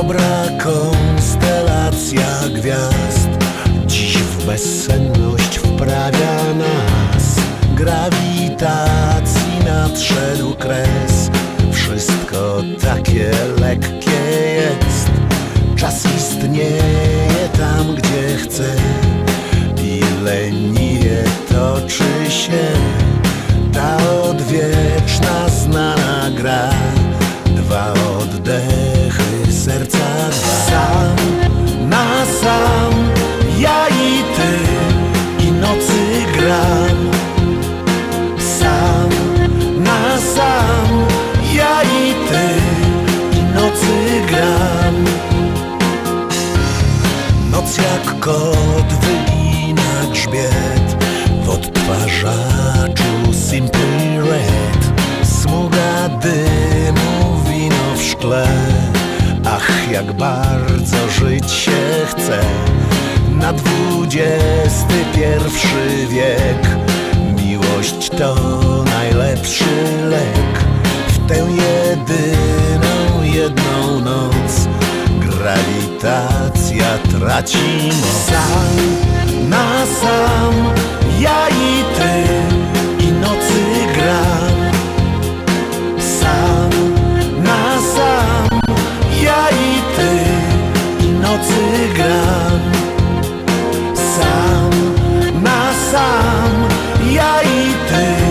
dobra konstelacja gwiazd. Dziś w bezsenność wprawia nas Grawitacji nadszedł kres. Wszystko takie lekkie jest. Czas istnieje tam, gdzie chce. I leniwie toczy się. Ta odwieczna znana gra. Dwa oddechy serca Sam na sam Ja i ty I nocy gram. Sam na sam Ja i ty I nocy gram. Noc jak kot wygina grzbiet W odtwarzaczu Simple Red jak bardzo żyć się chce. Na dwudziesty pierwszy wiek Miłość to najlepszy lek. W tę jedyną, jedną noc Grawitacja traci moc. Sam na sam Ja i ty Sam